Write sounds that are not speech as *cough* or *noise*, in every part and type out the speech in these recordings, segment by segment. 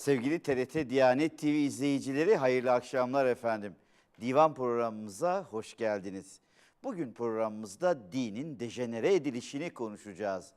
Sevgili TRT Diyanet TV izleyicileri hayırlı akşamlar efendim. Divan programımıza hoş geldiniz. Bugün programımızda dinin dejenere edilişini konuşacağız.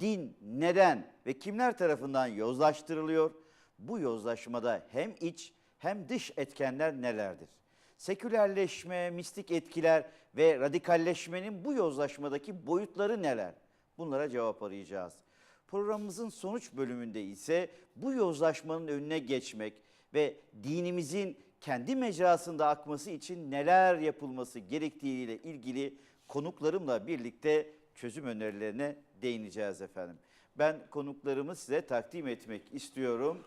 Din neden ve kimler tarafından yozlaştırılıyor? Bu yozlaşmada hem iç hem dış etkenler nelerdir? Sekülerleşme, mistik etkiler ve radikalleşmenin bu yozlaşmadaki boyutları neler? Bunlara cevap arayacağız. Programımızın sonuç bölümünde ise bu yozlaşmanın önüne geçmek ve dinimizin kendi mecrasında akması için neler yapılması gerektiğiyle ilgili konuklarımla birlikte çözüm önerilerine değineceğiz efendim. Ben konuklarımı size takdim etmek istiyorum.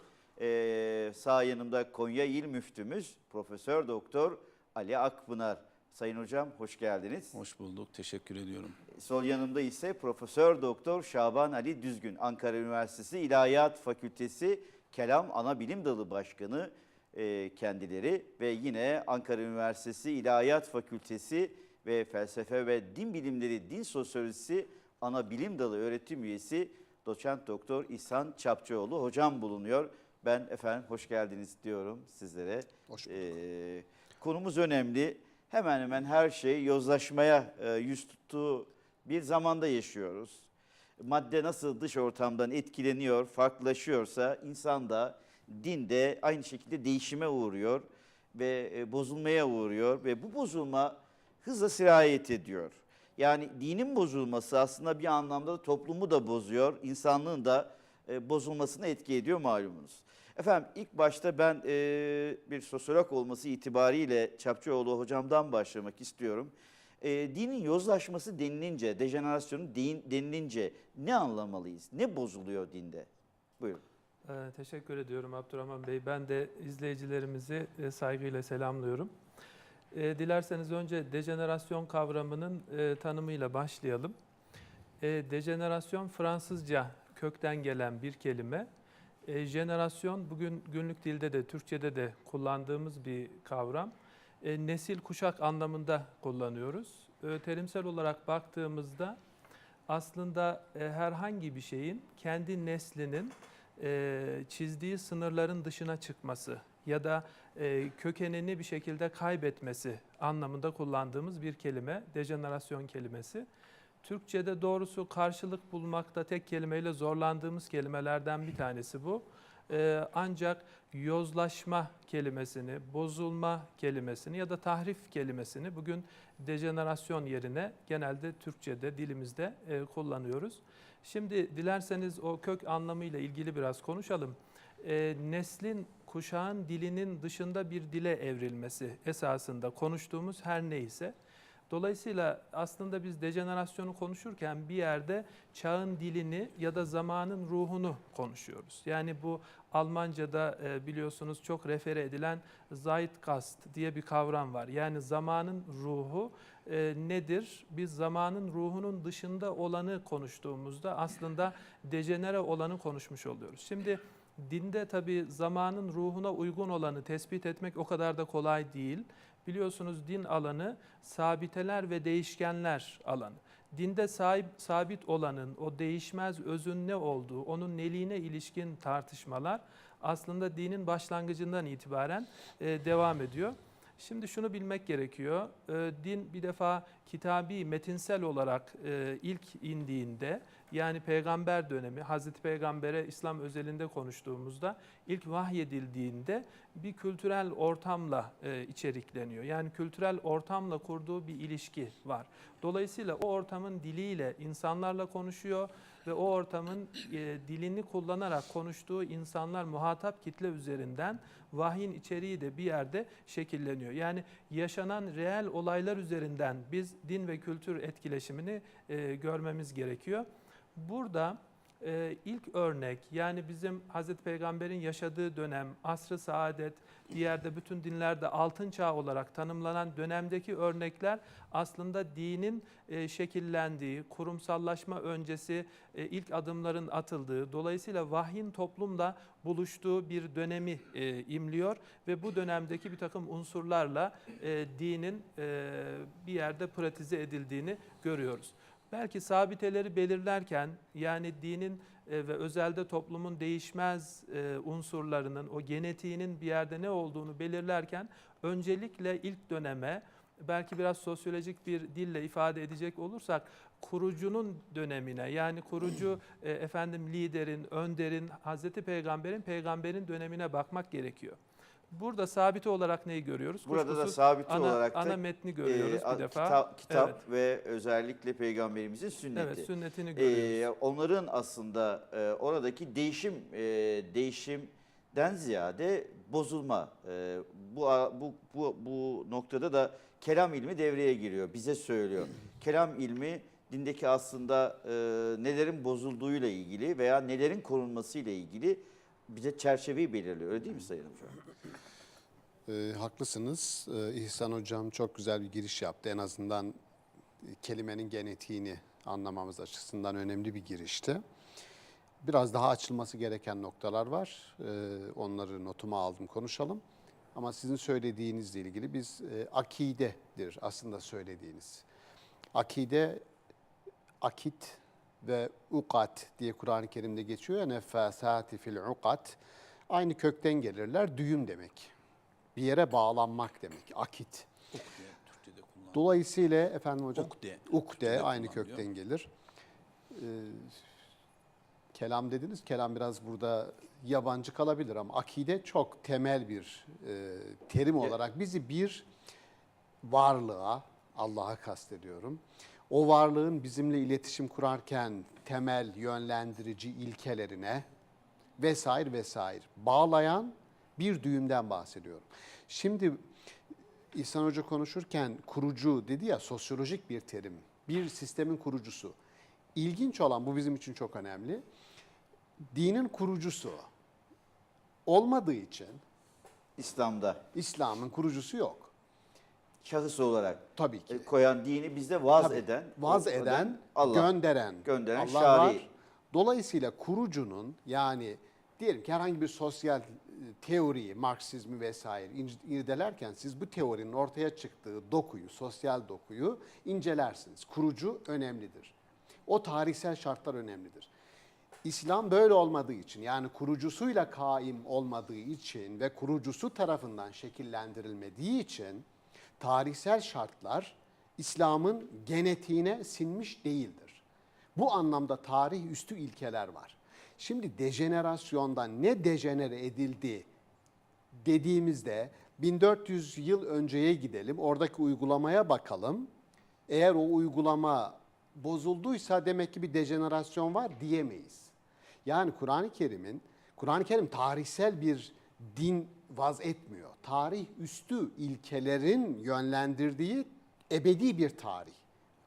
Ee, sağ yanımda Konya İl Müftümüz Profesör Doktor Ali Akpınar. Sayın hocam hoş geldiniz. Hoş bulduk. Teşekkür ediyorum. Sol yanımda ise Profesör Doktor Şaban Ali Düzgün, Ankara Üniversitesi İlahiyat Fakültesi Kelam Ana Bilim Dalı Başkanı e, kendileri ve yine Ankara Üniversitesi İlahiyat Fakültesi ve Felsefe ve Din Bilimleri Din Sosyolojisi Ana Bilim Dalı öğretim üyesi Doçent Doktor İhsan Çapçıoğlu hocam bulunuyor. Ben efendim hoş geldiniz diyorum sizlere. Hoş bulduk. Ee, konumuz önemli. Hemen hemen her şey yozlaşmaya e, yüz tuttuğu bir zamanda yaşıyoruz. Madde nasıl dış ortamdan etkileniyor, farklılaşıyorsa insan da din de aynı şekilde değişime uğruyor ve e, bozulmaya uğruyor ve bu bozulma hızla sirayet ediyor. Yani dinin bozulması aslında bir anlamda da toplumu da bozuyor, insanlığın da e, bozulmasına etki ediyor malumunuz. Efendim ilk başta ben e, bir sosyolog olması itibariyle Çapçıoğlu hocamdan başlamak istiyorum. E, dinin yozlaşması denilince, dejenerasyonu denilince ne anlamalıyız? Ne bozuluyor dinde? Buyurun. Ee, Teşekkür ediyorum Abdurrahman Bey. Ben de izleyicilerimizi e, saygıyla selamlıyorum. E, Dilerseniz önce dejenerasyon kavramının e, tanımıyla başlayalım. E, Dejenerasyon Fransızca kökten gelen bir kelime. E, Jenerasyon bugün günlük dilde de Türkçe'de de kullandığımız bir kavram. E, Nesil kuşak anlamında kullanıyoruz. E, Terimsel olarak baktığımızda aslında e, herhangi bir şeyin kendi neslinin çizdiği sınırların dışına çıkması ya da kökenini bir şekilde kaybetmesi anlamında kullandığımız bir kelime, dejenerasyon kelimesi. Türkçe'de doğrusu karşılık bulmakta tek kelimeyle zorlandığımız kelimelerden bir tanesi bu. E, ancak yozlaşma kelimesini, bozulma kelimesini ya da tahrif kelimesini bugün dejenerasyon yerine genelde Türkçe'de, dilimizde e, kullanıyoruz. Şimdi dilerseniz o kök anlamıyla ilgili biraz konuşalım. E, neslin, kuşağın dilinin dışında bir dile evrilmesi esasında konuştuğumuz her neyse. Dolayısıyla aslında biz dejenerasyonu konuşurken bir yerde çağın dilini ya da zamanın ruhunu konuşuyoruz. Yani bu Almanca'da e, biliyorsunuz çok refere edilen Zeitgeist diye bir kavram var. Yani zamanın ruhu e, nedir? Biz zamanın ruhunun dışında olanı konuştuğumuzda aslında dejenere olanı konuşmuş oluyoruz. Şimdi dinde tabii zamanın ruhuna uygun olanı tespit etmek o kadar da kolay değil. Biliyorsunuz din alanı sabiteler ve değişkenler alanı. Dinde sahip, sabit olanın, o değişmez özün ne olduğu, onun neliğine ilişkin tartışmalar aslında dinin başlangıcından itibaren e, devam ediyor. Şimdi şunu bilmek gerekiyor. E, din bir defa kitabi, metinsel olarak e, ilk indiğinde yani peygamber dönemi, Hazreti Peygamber'e İslam özelinde konuştuğumuzda ilk vahyedildiğinde bir kültürel ortamla e, içerikleniyor. Yani kültürel ortamla kurduğu bir ilişki var. Dolayısıyla o ortamın diliyle insanlarla konuşuyor ve o ortamın e, dilini kullanarak konuştuğu insanlar muhatap kitle üzerinden vahyin içeriği de bir yerde şekilleniyor. Yani yaşanan reel olaylar üzerinden biz din ve kültür etkileşimini e, görmemiz gerekiyor. Burada e, ilk örnek yani bizim Hazreti Peygamber'in yaşadığı dönem, asr-ı saadet, diğerde bütün dinlerde altın çağ olarak tanımlanan dönemdeki örnekler aslında dinin e, şekillendiği, kurumsallaşma öncesi e, ilk adımların atıldığı, dolayısıyla vahyin toplumla buluştuğu bir dönemi e, imliyor ve bu dönemdeki bir takım unsurlarla dinin bir yerde pratize edildiğini görüyoruz. Belki sabiteleri belirlerken yani dinin e, ve özelde toplumun değişmez e, unsurlarının, o genetiğinin bir yerde ne olduğunu belirlerken öncelikle ilk döneme belki biraz sosyolojik bir dille ifade edecek olursak kurucunun dönemine yani kurucu e, efendim liderin, önderin, Hazreti Peygamber'in peygamberin dönemine bakmak gerekiyor. Burada sabiti olarak neyi görüyoruz? Burada da Kuşkusuz sabiti ana, olarak da ana metni görüyoruz e, bir defa. Kitap, kitap Evet. ve özellikle peygamberimizin sünneti. Evet, sünnetini Ee, görüyoruz. onların aslında e, oradaki değişim e, değişimden ziyade bozulma e, bu, bu bu bu noktada da kelam ilmi devreye giriyor. Bize söylüyor. kelam ilmi dindeki aslında e, nelerin bozulduğuyla ilgili veya nelerin korunmasıyla ilgili bize çerçeveyi belirliyor. Öyle değil mi Sayın Hocam? Ee, haklısınız. Ee, İhsan Hocam çok güzel bir giriş yaptı. En azından e, kelimenin genetiğini anlamamız açısından önemli bir girişti. Biraz daha açılması gereken noktalar var. Ee, onları notuma aldım konuşalım. Ama sizin söylediğinizle ilgili biz e, akidedir aslında söylediğiniz. Akide, akit ve ukat diye Kur'an-ı Kerim'de geçiyor ya nefasati fil ukat. Aynı kökten gelirler. Düğüm demek bir yere bağlanmak demek. Akit. Dolayısıyla efendim hocam Ukde. ukde aynı kökten gelir. Ee, kelam dediniz. Kelam biraz burada yabancı kalabilir ama akide çok temel bir e, terim olarak bizi bir varlığa, Allah'a kastediyorum. O varlığın bizimle iletişim kurarken temel yönlendirici ilkelerine vesaire vesaire bağlayan bir düğümden bahsediyorum. Şimdi İhsan Hoca konuşurken kurucu dedi ya sosyolojik bir terim. Bir sistemin kurucusu. İlginç olan bu bizim için çok önemli. Dinin kurucusu olmadığı için İslam'da İslam'ın kurucusu yok. Şahıs olarak Tabii ki. e, koyan dini bizde vaz Tabii, eden, vaz o- eden, Allah. gönderen, Gönderen Allah şari. var. Dolayısıyla kurucunun yani diyelim ki herhangi bir sosyal e, teoriyi, Marksizmi vesaire irdelerken siz bu teorinin ortaya çıktığı dokuyu, sosyal dokuyu incelersiniz. Kurucu önemlidir. O tarihsel şartlar önemlidir. İslam böyle olmadığı için yani kurucusuyla kaim olmadığı için ve kurucusu tarafından şekillendirilmediği için tarihsel şartlar İslam'ın genetiğine sinmiş değildir. Bu anlamda tarih üstü ilkeler var. Şimdi dejenerasyondan ne dejenere edildi dediğimizde 1400 yıl önceye gidelim, oradaki uygulamaya bakalım. Eğer o uygulama bozulduysa demek ki bir dejenerasyon var diyemeyiz. Yani Kur'an-ı Kerim'in, Kur'an-ı Kerim tarihsel bir din vaz etmiyor. Tarih üstü ilkelerin yönlendirdiği ebedi bir tarih.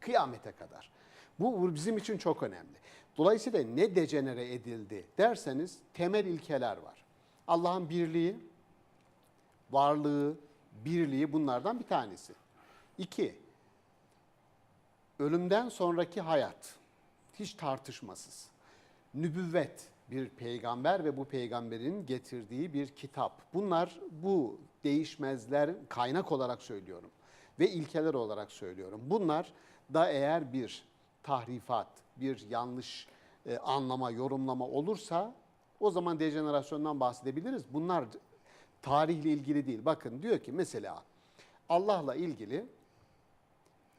Kıyamete kadar. Bu bizim için çok önemli. Dolayısıyla ne dejenere edildi derseniz temel ilkeler var. Allah'ın birliği, varlığı, birliği bunlardan bir tanesi. İki, ölümden sonraki hayat. Hiç tartışmasız. Nübüvvet, bir peygamber ve bu peygamberin getirdiği bir kitap. Bunlar bu değişmezler kaynak olarak söylüyorum ve ilkeler olarak söylüyorum. Bunlar da eğer bir tahrifat, bir yanlış e, anlama, yorumlama olursa o zaman dejenerasyondan bahsedebiliriz. Bunlar tarihle ilgili değil. Bakın diyor ki mesela Allah'la ilgili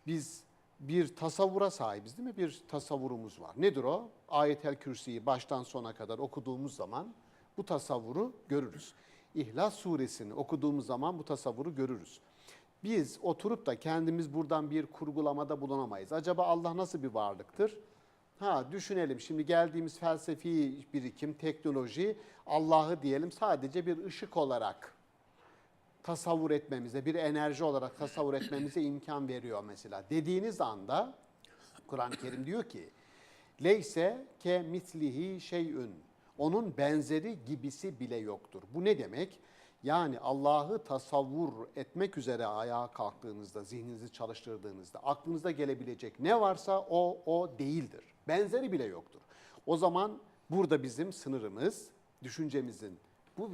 biz bir tasavvura sahibiz değil mi? Bir tasavvurumuz var. Nedir o? Ayetel Kürsi'yi baştan sona kadar okuduğumuz zaman bu tasavvuru görürüz. İhlas suresini okuduğumuz zaman bu tasavvuru görürüz. Biz oturup da kendimiz buradan bir kurgulamada bulunamayız. Acaba Allah nasıl bir varlıktır? Ha düşünelim şimdi geldiğimiz felsefi birikim, teknoloji Allah'ı diyelim sadece bir ışık olarak tasavvur etmemize, bir enerji olarak tasavvur etmemize imkan veriyor mesela. Dediğiniz anda Kur'an-ı Kerim diyor ki Leyse ke mislihi şeyün. Onun benzeri gibisi bile yoktur. Bu ne demek? Yani Allah'ı tasavvur etmek üzere ayağa kalktığınızda, zihninizi çalıştırdığınızda aklınıza gelebilecek ne varsa o o değildir. Benzeri bile yoktur. O zaman burada bizim sınırımız, düşüncemizin bu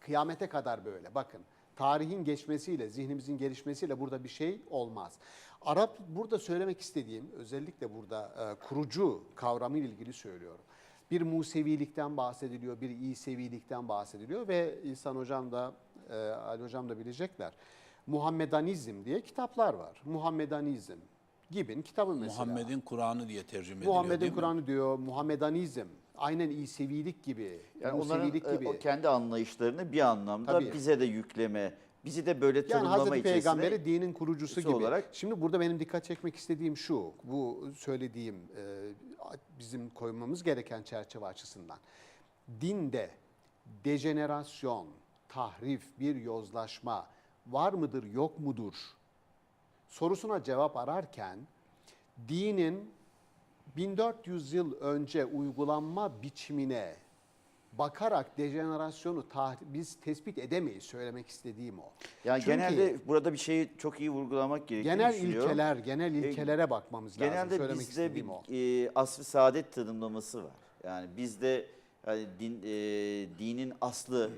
kıyamete kadar böyle. Bakın Tarihin geçmesiyle, zihnimizin gelişmesiyle burada bir şey olmaz. Arap burada söylemek istediğim, özellikle burada e, kurucu kavramı ile ilgili söylüyorum. Bir Musevilikten bahsediliyor, bir İsevilikten bahsediliyor ve İhsan Hocam da, e, Ali Hocam da bilecekler. Muhammedanizm diye kitaplar var. Muhammedanizm gibi kitabı mesela. Muhammed'in Kur'an'ı diye tercüme ediliyor Muhammed'in? Kur'an'ı diyor, Muhammedanizm. Aynen İsevilik gibi, Yani onların e, gibi. o kendi anlayışlarını bir anlamda Tabii. bize de yükleme, bizi de böyle Yani tanımlama Hazreti içerisine Peygamber'i dinin kurucusu Kurucusu gibi. olarak- Şimdi burada benim dikkat çekmek istediğim şu, bu söylediğim e, bizim koymamız gereken çerçeve açısından. Dinde dejenerasyon, tahrif, bir yozlaşma var mıdır, yok mudur? Sorusuna cevap ararken dinin 1400 yıl önce uygulanma biçimine bakarak dejenerasyonu biz tespit edemeyiz söylemek istediğim o. Yani Çünkü genelde burada bir şeyi çok iyi vurgulamak gerektiğini genel ilkeler, genel ilkelere bakmamız lazım. Genelde bizde istediğim o. bir e, asr-ı saadet tanımlaması var. Yani bizde yani din, e, dinin aslı,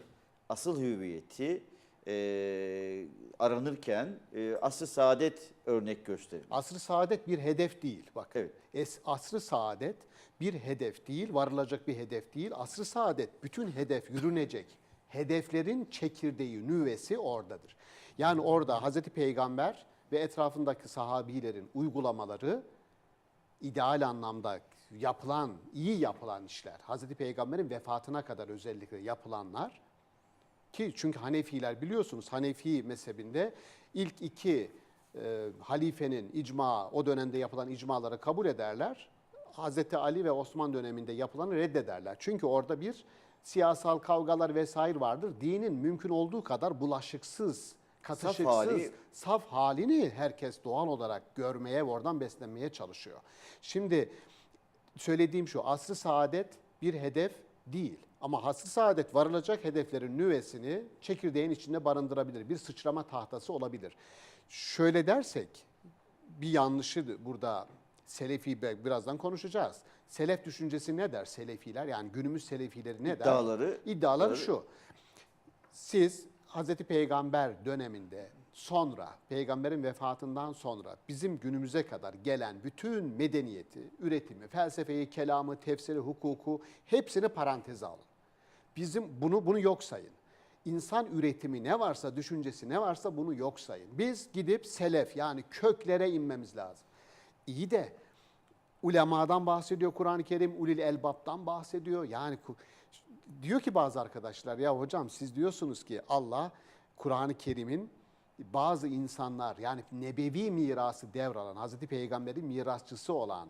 asıl hüviyeti e, aranırken e, asr-ı saadet örnek gösterilir. Asr-ı saadet bir hedef değil. Bak. Evet. Es, asr-ı saadet bir hedef değil, varılacak bir hedef değil. Asr-ı saadet bütün hedef yürünecek. Hedeflerin çekirdeği, nüvesi oradadır. Yani orada Hazreti Peygamber ve etrafındaki sahabilerin uygulamaları ideal anlamda yapılan, iyi yapılan işler. Hazreti Peygamber'in vefatına kadar özellikle yapılanlar ki çünkü Hanefiler biliyorsunuz Hanefi mezhebinde ilk iki e, halifenin icma, o dönemde yapılan icmaları kabul ederler. Hazreti Ali ve Osman döneminde yapılanı reddederler. Çünkü orada bir siyasal kavgalar vesaire vardır. Dinin mümkün olduğu kadar bulaşıksız, katışıksız, hali- saf halini herkes doğal olarak görmeye ve oradan beslenmeye çalışıyor. Şimdi söylediğim şu, asr-ı saadet bir hedef değil. Ama asr-ı saadet varılacak hedeflerin nüvesini çekirdeğin içinde barındırabilir. Bir sıçrama tahtası olabilir. Şöyle dersek, bir yanlışı burada Selefi birazdan konuşacağız. Selef düşüncesi ne der Selefiler? Yani günümüz Selefileri ne der? İddiaları- İddiaları iddiaları- şu. Siz Hazreti Peygamber döneminde sonra, peygamberin vefatından sonra bizim günümüze kadar gelen bütün medeniyeti, üretimi, felsefeyi, kelamı, tefsiri, hukuku hepsini paranteze alın. Bizim bunu bunu yok sayın. İnsan üretimi ne varsa, düşüncesi ne varsa bunu yok sayın. Biz gidip selef yani köklere inmemiz lazım. İyi de ulemadan bahsediyor Kur'an-ı Kerim, ulil elbaptan bahsediyor. Yani diyor ki bazı arkadaşlar ya hocam siz diyorsunuz ki Allah Kur'an-ı Kerim'in bazı insanlar yani nebevi mirası devralan, Hazreti Peygamber'in mirasçısı olan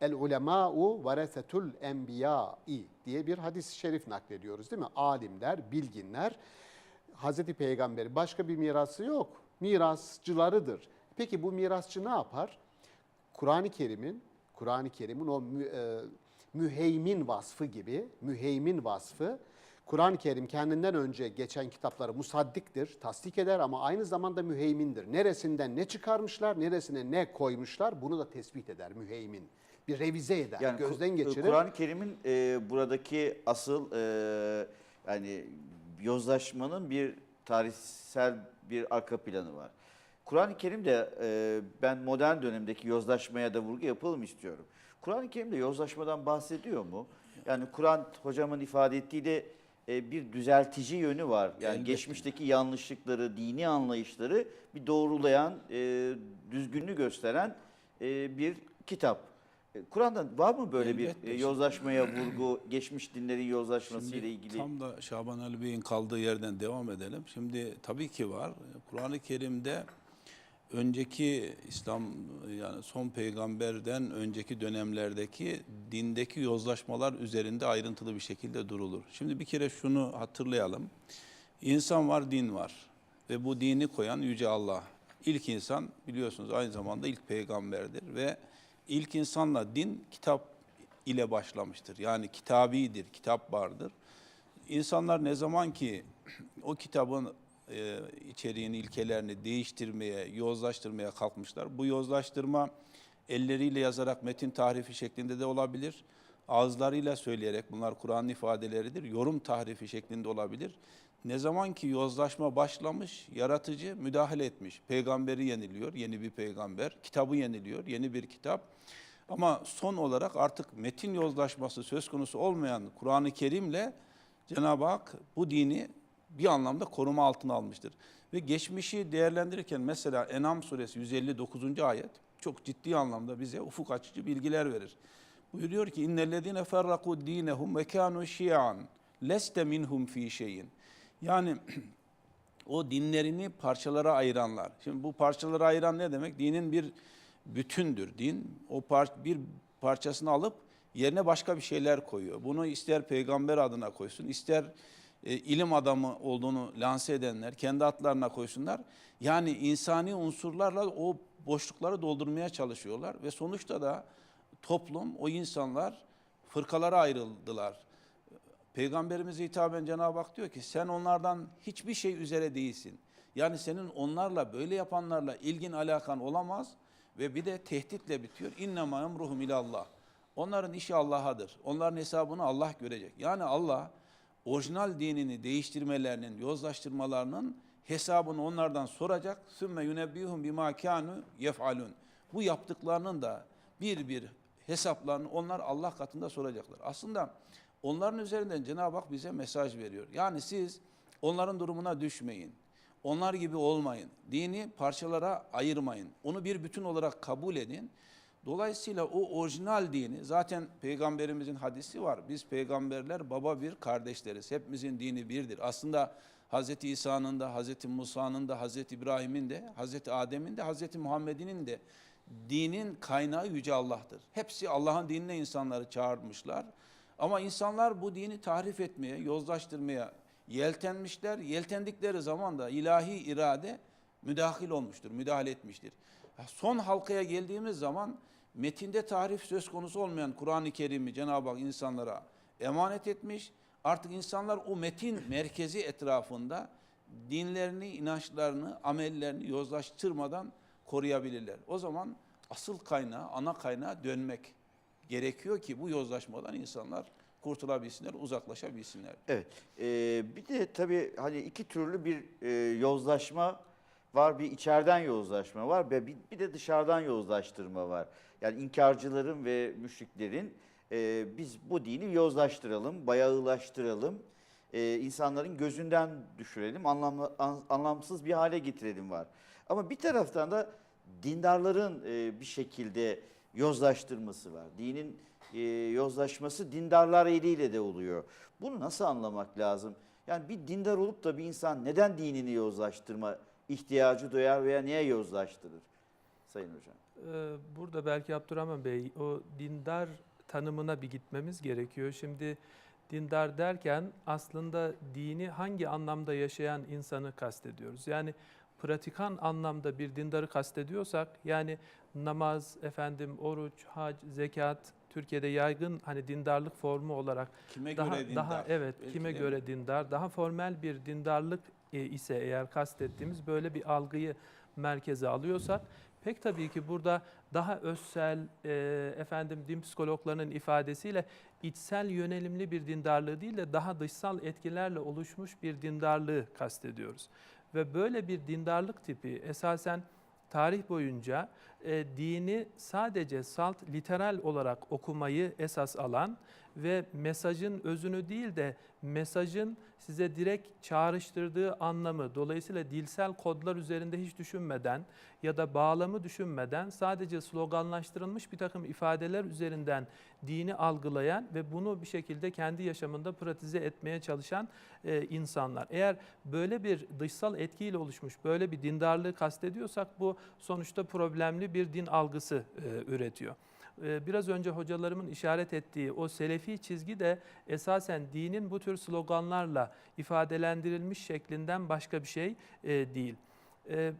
El ulemâ'u varesetul enbiyâ'i diye bir hadis-i şerif naklediyoruz değil mi? Alimler, bilginler Hazreti Peygamber'in başka bir mirası yok. Mirasçılarıdır. Peki bu mirasçı ne yapar? Kur'an-ı Kerim'in Kur'an-ı Kerim'in o mü- e, müheymin vasfı gibi, müheymin vasfı Kur'an-ı Kerim kendinden önce geçen kitapları musaddiktir, tasdik eder ama aynı zamanda müheymindir. Neresinden ne çıkarmışlar, neresine ne koymuşlar bunu da tespit eder müheymin. Bir revize eder, Yani gözden geçirir. Kur'an-ı Kerim'in e, buradaki asıl e, yani yozlaşmanın bir tarihsel bir arka planı var. Kur'an-ı Kerim'de e, ben modern dönemdeki yozlaşmaya da vurgu yapalım istiyorum. Kur'an-ı Kerim'de yozlaşmadan bahsediyor mu? Yani Kur'an hocamın ifade ettiğiyle e, bir düzeltici yönü var. Yani Elbette. geçmişteki yanlışlıkları, dini anlayışları bir doğrulayan, e, düzgünlüğü gösteren e, bir kitap. E, Kur'an'da var mı böyle Elbette. bir e, yozlaşmaya vurgu, *clears throat* geçmiş dinlerin yozlaşması Şimdi ile ilgili? Tam da Şaban Ali Bey'in kaldığı yerden devam edelim. Şimdi tabii ki var. Kur'an-ı Kerim'de önceki İslam yani son peygamberden önceki dönemlerdeki dindeki yozlaşmalar üzerinde ayrıntılı bir şekilde durulur. Şimdi bir kere şunu hatırlayalım. İnsan var, din var. Ve bu dini koyan Yüce Allah. İlk insan biliyorsunuz aynı zamanda ilk peygamberdir ve ilk insanla din kitap ile başlamıştır. Yani kitabidir, kitap vardır. İnsanlar ne zaman ki o kitabın e, ilkelerini değiştirmeye, yozlaştırmaya kalkmışlar. Bu yozlaştırma elleriyle yazarak metin tarifi şeklinde de olabilir. ağızlarıyla söyleyerek bunlar Kur'an'ın ifadeleridir. Yorum tahrifi şeklinde olabilir. Ne zaman ki yozlaşma başlamış, yaratıcı müdahale etmiş. Peygamberi yeniliyor, yeni bir peygamber. Kitabı yeniliyor, yeni bir kitap. Ama son olarak artık metin yozlaşması söz konusu olmayan Kur'an-ı Kerim'le Cenab-ı Hak bu dini bir anlamda koruma altına almıştır. Ve geçmişi değerlendirirken mesela Enam suresi 159. ayet çok ciddi anlamda bize ufuk açıcı bilgiler verir. Buyuruyor ki innellezine ferraku dinehum ve kanu şi'an leste minhum fi şeyin. Yani *clears throat* o dinlerini parçalara ayıranlar. Şimdi bu parçalara ayıran ne demek? Dinin bir bütündür. Din o par bir parçasını alıp yerine başka bir şeyler koyuyor. Bunu ister peygamber adına koysun, ister e, ilim adamı olduğunu lanse edenler kendi adlarına koysunlar. Yani insani unsurlarla o boşlukları doldurmaya çalışıyorlar ve sonuçta da toplum, o insanlar fırkalara ayrıldılar. Peygamberimize hitaben Cenab-ı Hak diyor ki sen onlardan hiçbir şey üzere değilsin. Yani senin onlarla böyle yapanlarla ilgin alakan olamaz ve bir de tehditle bitiyor. İnnemâ emruhum ilallah. Onların işi Allah'adır. Onların hesabını Allah görecek. Yani Allah orijinal dinini değiştirmelerinin, yozlaştırmalarının hesabını onlardan soracak. Sümme yunebbihum bima kanu yef'alun. Bu yaptıklarının da bir bir hesaplarını onlar Allah katında soracaklar. Aslında onların üzerinden Cenab-ı Hak bize mesaj veriyor. Yani siz onların durumuna düşmeyin. Onlar gibi olmayın. Dini parçalara ayırmayın. Onu bir bütün olarak kabul edin. Dolayısıyla o orijinal dini zaten peygamberimizin hadisi var. Biz peygamberler baba bir kardeşleriz. Hepimizin dini birdir. Aslında Hz. İsa'nın da, Hz. Musa'nın da, Hz. İbrahim'in de, Hz. Adem'in de, Hz. Muhammed'in de dinin kaynağı Yüce Allah'tır. Hepsi Allah'ın dinine insanları çağırmışlar. Ama insanlar bu dini tahrif etmeye, yozlaştırmaya yeltenmişler. Yeltendikleri zaman da ilahi irade müdahil olmuştur, müdahale etmiştir. Son halkaya geldiğimiz zaman metinde tahrif söz konusu olmayan Kur'an-ı Kerim'i Cenab-ı Hak insanlara emanet etmiş. Artık insanlar o metin merkezi etrafında dinlerini, inançlarını, amellerini yozlaştırmadan koruyabilirler. O zaman asıl kaynağı, ana kaynağa dönmek gerekiyor ki bu yozlaşmadan insanlar kurtulabilsinler, uzaklaşabilsinler. Evet. Ee, bir de tabii hani iki türlü bir e, yozlaşma var. Bir içeriden yozlaşma var ve bir, de dışarıdan yozlaştırma var. Yani inkarcıların ve müşriklerin e, biz bu dini yozlaştıralım, bayağılaştıralım, e, insanların gözünden düşürelim, anlamlı, an- anlamsız bir hale getirelim var. Ama bir taraftan da dindarların e, bir şekilde yozlaştırması var. Dinin e, yozlaşması dindarlar eliyle de oluyor. Bunu nasıl anlamak lazım? Yani bir dindar olup da bir insan neden dinini yozlaştırma ihtiyacı duyar veya niye yozlaştırır? Sayın Hocam. Ee, Burada belki Abdurrahman Bey o dindar tanımına bir gitmemiz gerekiyor. Şimdi dindar derken aslında dini hangi anlamda yaşayan insanı kastediyoruz? Yani pratikan anlamda bir dindarı kastediyorsak yani namaz, efendim oruç, hac, zekat Türkiye'de yaygın hani dindarlık formu olarak Kime daha göre dindar? daha evet Belki kime göre dindar daha formel bir dindarlık ise eğer kastettiğimiz böyle bir algıyı merkeze alıyorsak pek tabii ki burada daha özsel e, efendim din psikologlarının ifadesiyle içsel yönelimli bir dindarlığı değil de daha dışsal etkilerle oluşmuş bir dindarlığı kastediyoruz. Ve böyle bir dindarlık tipi esasen tarih boyunca e, dini sadece salt literal olarak okumayı esas alan ve mesajın özünü değil de mesajın size direkt çağrıştırdığı anlamı dolayısıyla dilsel kodlar üzerinde hiç düşünmeden ya da bağlamı düşünmeden sadece sloganlaştırılmış bir takım ifadeler üzerinden dini algılayan ve bunu bir şekilde kendi yaşamında pratize etmeye çalışan e, insanlar. Eğer böyle bir dışsal etkiyle oluşmuş böyle bir dindarlığı kastediyorsak bu sonuçta problemli bir din algısı e, üretiyor. E, Biraz önce hocalarımın işaret ettiği o selefi çizgi de esasen dinin bu tür sloganlarla ifadelendirilmiş şeklinden başka bir şey e, değil. E,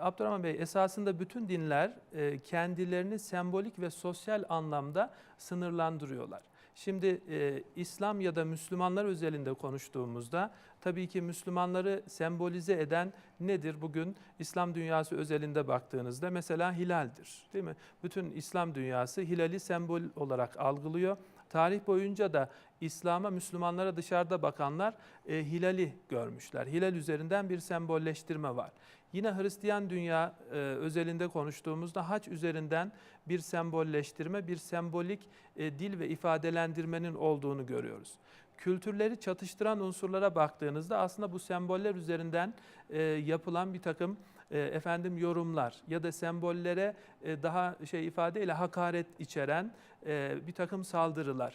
Abdurrahman Bey esasında bütün dinler e, kendilerini sembolik ve sosyal anlamda sınırlandırıyorlar. Şimdi e, İslam ya da Müslümanlar özelinde konuştuğumuzda tabii ki Müslümanları sembolize eden nedir bugün İslam dünyası özelinde baktığınızda mesela hilaldir değil mi? Bütün İslam dünyası hilali sembol olarak algılıyor. Tarih boyunca da İslam'a, Müslümanlara dışarıda bakanlar e, hilali görmüşler. Hilal üzerinden bir sembolleştirme var. Yine Hristiyan dünya e, özelinde konuştuğumuzda haç üzerinden bir sembolleştirme, bir sembolik e, dil ve ifadelendirmenin olduğunu görüyoruz. Kültürleri çatıştıran unsurlara baktığınızda aslında bu semboller üzerinden e, yapılan bir takım e, efendim yorumlar ya da sembollere e, daha şey ifadeyle hakaret içeren e, bir takım saldırılar.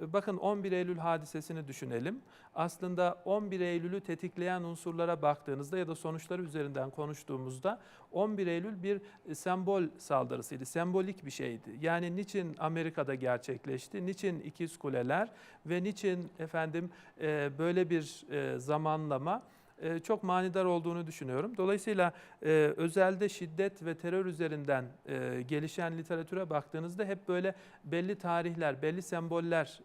Bakın 11 Eylül hadisesini düşünelim. Aslında 11 Eylül'ü tetikleyen unsurlara baktığınızda ya da sonuçları üzerinden konuştuğumuzda 11 Eylül bir e, sembol saldırısıydı, sembolik bir şeydi. Yani niçin Amerika'da gerçekleşti, niçin ikiz kuleler ve niçin efendim e, böyle bir e, zamanlama e, çok manidar olduğunu düşünüyorum. Dolayısıyla e, özelde şiddet ve terör üzerinden e, gelişen literatüre baktığınızda hep böyle belli tarihler, belli semboller